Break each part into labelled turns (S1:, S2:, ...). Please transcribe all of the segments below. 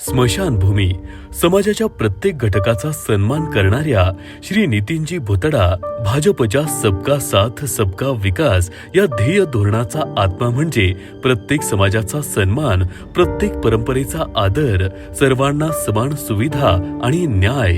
S1: स्मशानभूमी समाजाच्या प्रत्येक घटकाचा सन्मान करणाऱ्या श्री नितीनजी भुतडा भाजपच्या सबका साथ सबका विकास या ध्येय धोरणाचा आत्मा म्हणजे प्रत्येक समाजाचा सन्मान प्रत्येक परंपरेचा आदर सर्वांना समान सुविधा आणि न्याय.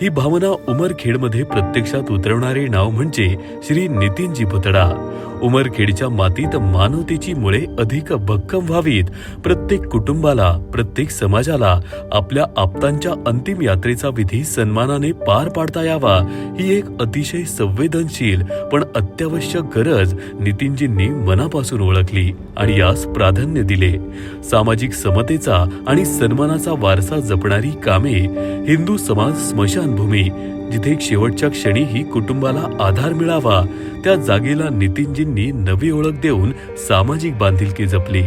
S1: ही भावना उमरखेडमध्ये प्रत्यक्षात उतरवणारे नाव म्हणजे श्री नितीनजी भुतडा. उमरखेडच्या मातीत मानवतेची मुळे अधिक भक्कम व्हावीत. प्रत्येक कुटुंबाला प्रत्येक समाजाला आपल्या आप्तांच्या अंतिम यात्रेचा विधी सन्मानाने पार पाडता यावा ही एक अतिशय संवेदनशील पण अत्यावश्यक गरज नितीनजींनी मनापासून ओळखली आणि यास प्राधान्य दिले. सामाजिक समतेचा आणि सन्मानाचा वारसा जपणारी कामे हिंदू समाज स्मशानभूमी जिथे शेवटच्या क्षणीही कुटुंबाला आधार मिळावा त्या जागेला नितीनजींनी नवी ओळख देऊन सामाजिक बांधिलकी जपली.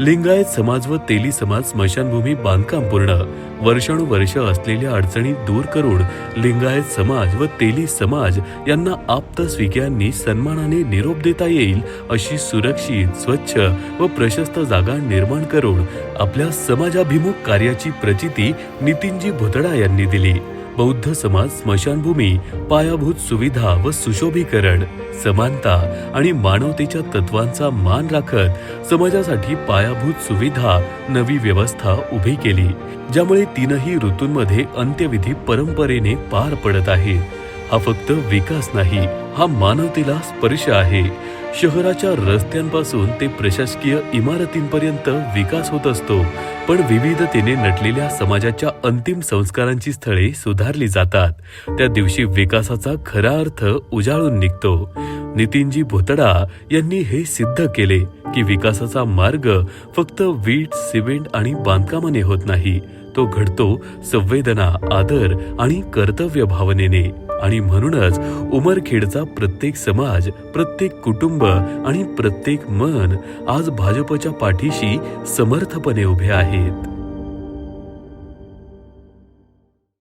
S1: लिंगायत समाज व तेली समाज स्मशानभूमी बांधकाम पूर्ण. वर्षानुवर्ष असलेल्या अडचणी दूर करून लिंगायत समाज व तेली समाज यांना आप्त स्विक्यांनी सन्मानाने निरोप देता येईल अशी सुरक्षित स्वच्छ व प्रशस्त जागा निर्माण करून आपल्या समाजाभिमुख कार्याची प्रचिती नितीनजी भुतडा यांनी दिली. बौद्ध समाज स्मशानभूमी पायाभूत सुविधा व सुशोभीकरण समानता आणि मानवतेच्या तत्वांचा मान राखत समाजासाठी पायाभूत सुविधा नवी व्यवस्था उभी केली ज्यामुळे तीनही ऋतूंमध्ये अंत्यविधी परंपरेने पार पडत आहे. हा फक्त विकास नाही हा मानवतेला स्पर्श आहे. शहराच्या रस्त्यांपासून ते प्रशासकीय इमारतींपर्यंत विकास होत असतो पण विविधतेने नटलेल्या समाजाच्या अंतिम संस्कारांची स्थळे सुधारली जातात. त्या दिवशी विकासाचा खरा अर्थ उजाळून निघतो. नितीनजी भोतडा यांनी हे सिद्ध केले की विकासाचा मार्ग फक्त वीट सिमेंट आणि बांधकामाने होत नाही. तो घडतो संवेदना आदर आणि कर्तव्य भावनेने. आणि म्हणूनच उमरखेडचा प्रत्येक समाज प्रत्येक कुटुंब आणि प्रत्येक मन आज भाजपच्या पाठीशी समर्थपणे उभे आहेत.